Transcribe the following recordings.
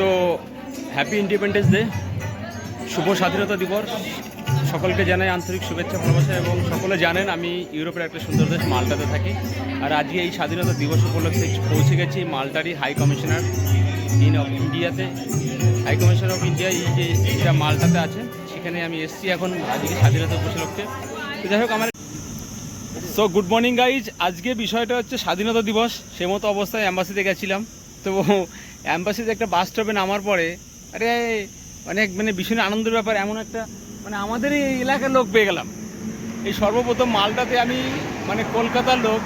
So happy independence day শুভ স্বাধীনতা দিবস। সকলকে জানাই আন্তরিক শুভেচ্ছা, ভালোবাসা এবং সকলে জানেন আমি ইউরোপের একটা সুন্দর দেশ মাল্টাতে থাকি। আর আজকে এই স্বাধীনতা দিবস উপলক্ষে পৌঁছে গেছি মাল্টারই হাই কমিশনার ইন অফ ইন্ডিয়াতে হাই কমিশনার অফ ইন্ডিয়া এই যে এটা মাল্টাতে আছে, সেখানে আমি এসছি এখন আজকে স্বাধীনতা উপলক্ষে। তো যাই হোক, আমার সো গুড মর্নিং গাইজ আজকে বিষয়টা হচ্ছে স্বাধীনতা দিবস। সে মতো অবস্থায় অ্যাম্বাসিতে গেছিলাম। তো অ্যাম্বাসিতে একটা বাস স্টপে নামার পরে, আরে, অনেক মানে ভীষণ আনন্দের ব্যাপার, এমন একটা মানে আমাদের এই এলাকার লোক পেয়ে গেলাম। এই সর্বপ্রথম মালটাতে আমি মানে কলকাতার লোক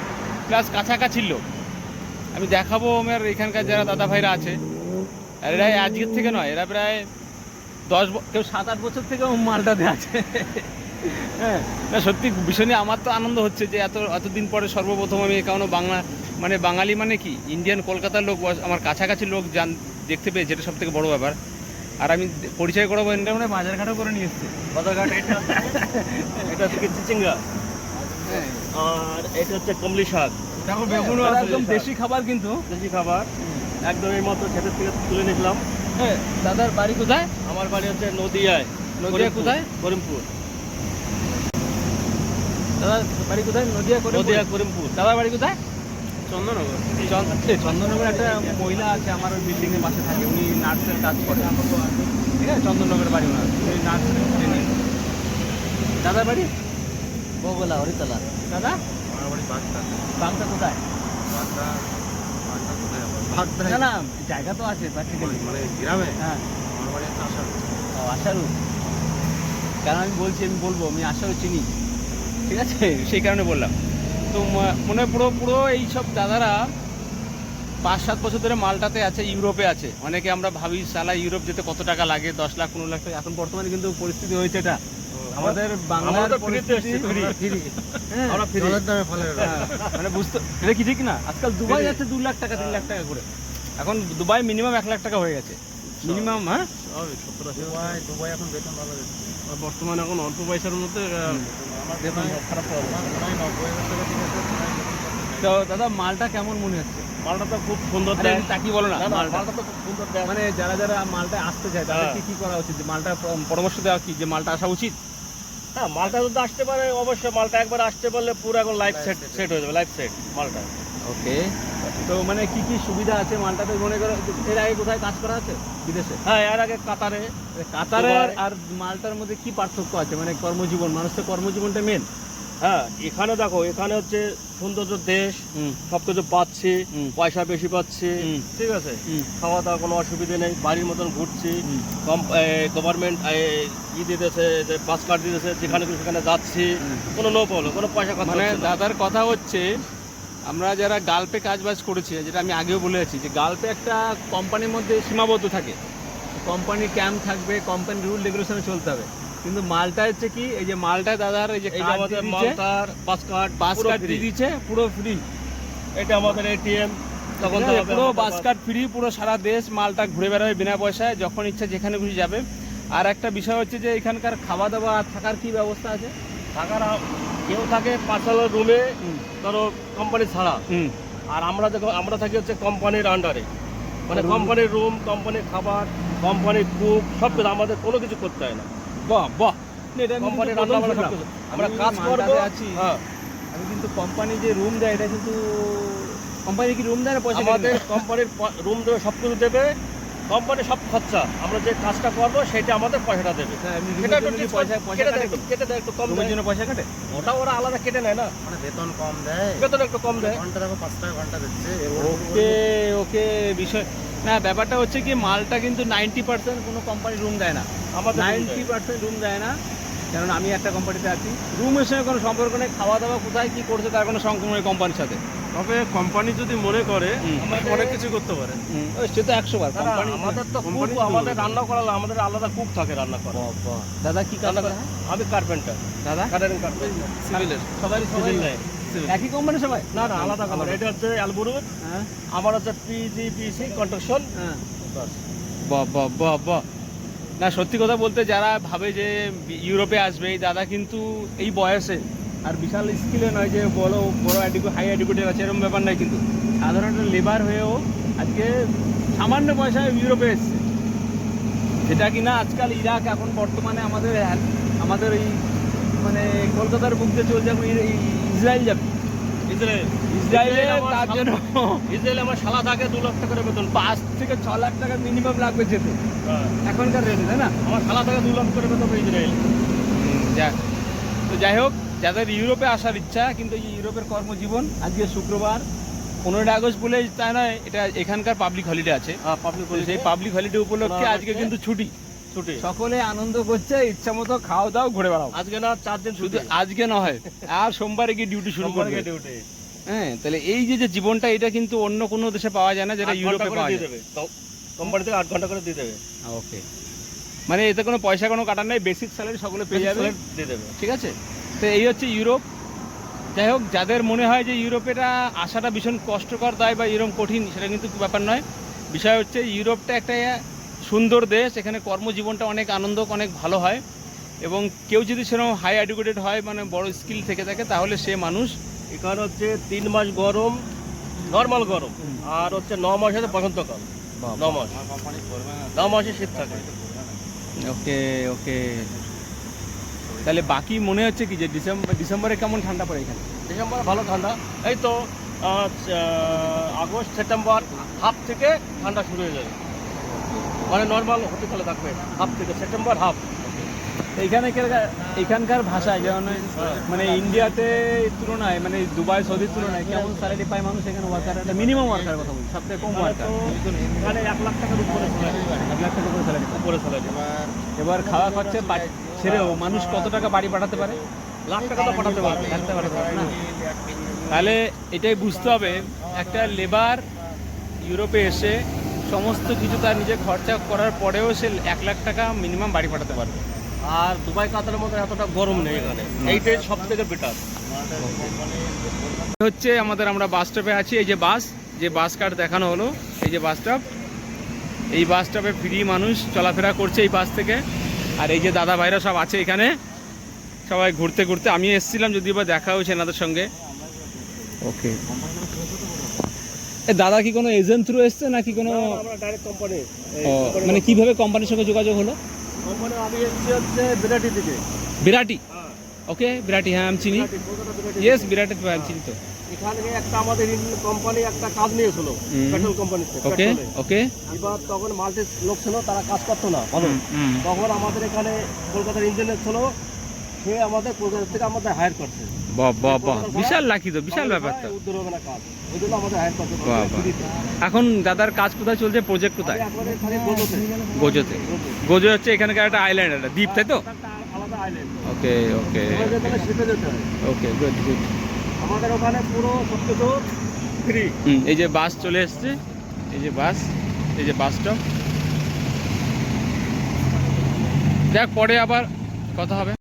প্লাস কাছাকাছির লোক। আমি দেখাবো আমার এখানকার যারা দাদা ভাইরা আছে। আর এরা আজকের থেকে নয়, এরা প্রায় দশ কেউ সাত আট বছর থেকেও মালটাতে আছে। হ্যাঁ না সত্যি ভীষণই আমার তো আনন্দ হচ্ছে যে এত এতদিন পরে সর্বপ্রথম আমি কারণ বাংলা মানে বাঙালি মানে কি? ইন্ডিয়ান কলকাতার লোক আমার কাছাকাছি লোক জান দেখতে পেয়েছে এটা সব থেকে বড় ব্যাপার। আর আমি পরিচয় করাবো এটা মানে বাজারঘাটও করে নিয়ে এসছে। বাজারঘাট এটা এটা হচ্ছে চিচিঙ্গা। হ্যাঁ। আর এটা হচ্ছে কমলি শাক। দেখো বেগুন একদম দেশি খাবার কিন্তু। দেশি খাবার। একদম এই মতো ক্ষেতের থেকে তুলে নিলাম হ্যাঁ দাদার বাড়ি কোথায়? আমার বাড়ি হচ্ছে নদিয়ায়। নদিয়া কোথায়? করিমপুর। দাদার বাড়ি কোথায়? নদিয়া করে নদিয়া করিমপুর। দাদার বাড়ি কোথায়? চন্দননগর। চন্দননগর একটা মহিলা আছে আমার ওই বিল্ডিং পাশে থাকে। উনি নার্সের কাজ করে। ঠিক আছে? বাড়ি ওনার। উনি নার্সের ট্রেনিং দাদার বাড়ি? বগলা হরিতলা। দাদা? আমার বাড়ি বাগদা। বাগদা বাগদা কোথায় বাগদা না না জায়গা তো আছে প্র্যাকটিক্যালি মানে গ্রামে? হ্যাঁ। আমার বাড়ি আসাম আশারু কারণ আমি বলছি আমি বলব আমি আশারু চিনি। ঠিক আছে? সেই কারণে বললাম। তো মনে হয় পুরো পুরো এইসব দাদারা পাঁচ সাত বছর ধরে মালটাতে আছে ইউরোপে আছে। অনেকে আমরা ভাবি সালা ইউরোপ যেতে কত টাকা লাগে? দশ লাখ পনেরো লাখ টাকা? এখন বর্তমানে কিন্তু পরিস্থিতি হয়েছে এটা। আমাদের বাংলার হ্যাঁ। আমরা ফিরে। জলের দামে ফলের দাম। হ্যাঁ, মানে বুঝতে এটা কি ঠিক না? আজকাল দুবাই যাচ্ছে দু লাখ টাকা তিন লাখ টাকা করে। এখন দুবাই মিনিমাম এক লাখ টাকা হয়ে গেছে। মিনিমাম হ্যাঁ? স্বাভাবিক, সত্তর আশি দুবাই দুবাই এখন বেতন ভালো বর্তমানে এখন অল্প পয়সার মধ্যে আমার বেতন খারাপ পাবো আমার মনে তো দাদা মালটা কেমন মনে হচ্ছে? মালটা তো খুব সুন্দর দেয়। তা কি বলো না মালটা। তো খুব সুন্দর দেয়। মানে যারা যারা মালটা আসতে চায় তাদের হ্যাঁ। কি কি করা উচিত? যে মালটা পরামর্শ দেওয়া কি যে মালটা আসা উচিত? হ্যাঁ মালটা যদি আসতে পারে অবশ্যই মালটা একবার আসতে পারলে পুরো এখন লাইফ সেট সেট হয়ে যাবে লাইফ সেট মালটা। ওকে তো মানে কি কি সুবিধা আছে মালটাতে? মনে করো এর আগে কোথায় কাজ করা আছে? বিদেশে? হ্যাঁ এর আগে কাতারে। কাতারে আর মালটার মধ্যে কি পার্থক্য আছে? মানে কর্মজীবন মানুষ তো কর্মজীবনটা মেন হ্যাঁ এখানে দেখো এখানে হচ্ছে সৌন্দর্য দেশ সব কিছু পাচ্ছি পয়সা বেশি পাচ্ছি ঠিক আছে? খাওয়া দাওয়া কোনো অসুবিধা নেই বাড়ির মতন ঘুরছি। গভর্নমেন্ট ই দিতেছে যে বাস কার্ড দিতেছে যেখানে সেখানে যাচ্ছি। কোনো নো প্রবলেম কোনো পয়সা মানে দাদার কথা হচ্ছে আমরা যারা গালপে কাজ বাজ করেছি যেটা আমি আগেও বলে আছি যে গালপে একটা কোম্পানির মধ্যে সীমাবদ্ধ থাকে। কোম্পানি ক্যাম্প থাকবে কোম্পানি রুল রেগুলেশনে চলতে হবে। কিন্তু মালটা হচ্ছে কি এই যে মালটা দাদার এই যে মালটার বাস কার্ড বাস কার্ড দিয়ে দিচ্ছে পুরো ফ্রি এটা আমাদের এটিএম তখন পুরো বাস কার্ড ফ্রি পুরো সারা দেশ মালটা ঘুরে বেড়াবে বিনা পয়সায় যখন ইচ্ছা যেখানে খুশি যাবে। আর একটা বিষয় হচ্ছে যে এখানকার খাওয়া দাওয়া আর থাকার কি ব্যবস্থা আছে? থাকার কেউ থাকে পার্সোনাল রুমে ধরো কোম্পানি ছাড়া। হুম। আর আমরা দেখো আমরা থাকি হচ্ছে কোম্পানির আন্ডারে মানে কোম্পানির রুম কোম্পানির খাবার কোম্পানির কুক সব কিছু আমাদের কোনো কিছু করতে হয় না। বাহ বাহ। এটা কোম্পানির রান্না বান্না আমরা কাজ করব। আছি। হ্যাঁ। আমি কিন্তু কোম্পানি যে রুম দেয় এটা কিন্তু কোম্পানি কি রুম দেয় না পয়সা আমাদের কোম্পানির রুম দেবে সব কিছু দেবে। কোম্পানি সব খরচা। আমরা যে কাজটা করব সেটা আমাদের পয়সাটা দেবে। হ্যাঁ, সেটা একটু কেটে দেয় কম দেয়। জন্য পয়সা কাটে? ওটা ওরা আলাদা কেটে নেয় না। মানে বেতন কম দেয়। বেতন একটু কম দেয়। ঘণ্টা দেখো পাঁচ টাকা ঘণ্টা দিচ্ছে। ওকে ওকে বিষয়। না ব্যাপারটা হচ্ছে কি মালটা কিন্তু নাইনটি পার্সেন্ট কোনো কোম্পানি রুম দেয় না। আমাদের নাইনটি পার্সেন্ট রুম দেয় না। কারণ আমি একটা কোম্পানিতে আছি। রুমের সঙ্গে কোনো সম্পর্ক নেই। খাওয়া দাওয়া কোথায় কি করছে তার কোনো সম্পর্ক নেই কোম্পানির সাথে। তবে কোম্পানি যদি মনে করে অনেক কিছু করতে পারে। ওই সে তো একশো বার। কোম্পানি আমাদের তো কুক আমাদের রান্না করালে আমাদের আলাদা কুক থাকে রান্না করা। দাদা কি কাজ করে? আমি কার্পেন্টার দাদা? কাটারিং কার্পেন্টার সিভিলের সবাই সবাই সিভিল লাইন একই কোম্পানি সবাই? না না আলাদা কালার এটা হচ্ছে অ্যালবুরুদ আমার হচ্ছে পিজিপিসি কন্ট্রাকশন হ্যাঁ। বাহ বাহ বাহ বাহ না সত্যি কথা বলতে যারা ভাবে যে ইউরোপে আসবে এই দাদা কিন্তু এই বয়সে আর বিশাল স্কিলে নয় যে বড় বড় অ্যাডিকু হাই অ্যাডিকুটেড আছে এরকম ব্যাপার নাই কিন্তু। সাধারণত লেবার হয়েও আজকে সামান্য পয়সায় ইউরোপে এসছে। যেটা কিনা আজকাল ইরাক এখন বর্তমানে আমাদের আমাদের এই মানে কলকাতার বুক দিয়ে চলছে এখন ইসরায়েল যাবে। ইসরায়েল। ইসরায়েলে আমার তার জন্য ইসরায়েল আমার শালা থাকে দু লাখ টাকা করে বেতন পাঁচ থেকে ছ লাখ টাকা মিনিমাম লাগবে যেতে। হ্যাঁ। এখনকার রেটে তাই না? আমার থাকে দু লাখ করে বেতন ইসরায়েল। যাক। তো যাই হোক যাদের ইউরোপে আসার ইচ্ছা কিন্তু ইউরোপের কর্মজীবন আজকে শুক্রবার পনেরোই আগস্ট বলে তাই নয় এটা এখানকার পাবলিক হলিডে আছে। হ্যাঁ পাবলিক সেই পাবলিক হলিডে উপলক্ষে আজকে কিন্তু ছুটি। ছুটি। সকলে আনন্দ করছে ইচ্ছা মতো খাও দাও ঘুরে বেড়াও। আজকে না চার দিন শুধু আজকে নয় আর সোমবারে গিয়ে ডিউটি শুরু করবে। ডিউটি হ্যাঁ তাহলে এই যে যে জীবনটা এটা কিন্তু অন্য কোনো দেশে পাওয়া যায় না যেটা ইউরোপে পাওয়া যায়। কোম্পানি থেকে আট ঘণ্টা করে দিয়ে দেবে। ওকে মানে এতে কোনো পয়সা কোনো কাটার নেই বেসিক স্যালারি সকলে পেয়ে যাবে। দিয়ে দেবে। ঠিক আছে? তো এই হচ্ছে ইউরোপ। যাই হোক যাদের মনে হয় যে ইউরোপেটা আসাটা ভীষণ কষ্টকর দায় বা এরকম কঠিন সেটা কিন্তু ব্যাপার নয়। বিষয় হচ্ছে ইউরোপটা একটা সুন্দর দেশ এখানে কর্মজীবনটা অনেক আনন্দ অনেক ভালো হয়। এবং কেউ যদি সেরকম হাই এডুকেটেড হয় মানে বড় স্কিল থেকে থাকে তাহলে সে মানুষ। এখানে হচ্ছে তিন মাস গরম নর্মাল গরম। আর হচ্ছে ন মাস হচ্ছে বসন্তকাল। ন মাস। আমার কোম্পানি করবে না ন মাসে শীত থাকে। ওকে ওকে। তাহলে বাকি মনে হচ্ছে কি যে ডিসেম্বর ডিসেম্বরে কেমন ঠান্ডা পড়ে এখানে? ডিসেম্বরে ভালো ঠান্ডা। এই তো আগস্ট সেপ্টেম্বর হাফ থেকে ঠান্ডা শুরু হয়ে যাবে। মানে নর্মাল হতে চলে থাকবে হাফ থেকে সেপ্টেম্বর হাফ। এইখানে এখানকার ভাষায় যেমন মানে ইন্ডিয়াতে তুলনায় মানে দুবাই সৌদির তুলনায় কেমন স্যালারি পায় মানুষ এখানে ওয়ার্কার একটা মিনিমাম ওয়ার্কার কথা বলছি সবথেকে কম ওয়ার্কার এখানে এক লাখ টাকার উপরে স্যালারি এক লাখ টাকা করে স্যালারি উপরে স্যালারি এবার এবার খাওয়া খরচা ছেড়েও মানুষ কত টাকা বাড়ি পাঠাতে পারে? লাখ টাকা তো পাঠাতে পারবে। পারে না। তাহলে এটাই বুঝতে হবে একটা লেবার ইউরোপে এসে সমস্ত কিছু তার নিজে খরচা করার পরেও সে এক লাখ টাকা মিনিমাম বাড়ি পাঠাতে পারবে। আর দুবাই কাতারের মধ্যে এতটা গরম নেই এখানে। এইটাই সব থেকে বেটার হচ্ছে আমাদের আমরা বাস স্টপে আছি। এই যে বাস যে বাস কার্ড দেখানো হলো এই যে বাস স্টপ এই বাস স্টপে ফ্রি মানুষ চলাফেরা করছে এই বাস থেকে। আর এই যে দাদা ভাইরা সব আছে এখানে। সবাই ঘুরতে ঘুরতে আমি এসেছিলাম যদি বা দেখা হয়েছে এনাদের সঙ্গে। ওকে। দাদা কি কোনো এজেন্ট থ্রু এসছে নাকি কোনো আমরা ডাইরেক্ট কোম্পানি মানে কীভাবে কোম্পানির সঙ্গে যোগাযোগ হলো? কোম্পানি আমি এসেছি হচ্ছে বিরাটি থেকে। বিরাটি হ্যাঁ। ওকে বিরাটি হ্যাঁ আমি চিনি। ইয়েস বিরাটি আমি চিনি তো। এখানে একটা আমাদের ইন্ডিয়ান কোম্পানি একটা কাজ নিয়েছিল পেট্রোল কোম্পানিতে ওকে ওকে। এবার তখন মাল্টি লোক ছিল তারা কাজ করতো না ভালো। তখন আমাদের এখানে কলকাতার ইঞ্জিনিয়ার ছিল সে আমাদের কলকাতা থেকে আমাদের হায়ার করছে। বিশাল লাকি তো বিশাল ব্যাপার তো। এখন দাদার কাজ কোথায় চলছে প্রজেক্ট কোথায়? গোজোতে। গোজো হচ্ছে এখানকার একটা আইল্যান্ড একটা দ্বীপ তাই তো? Island okay okay okay. Good good আমাদের ওখানে পুরো সব কিছু ফ্রি এই যে বাস চলে এসছে, এই যে বাস, এই যে বাসটা দেখ, পরে আবার কথা হবে।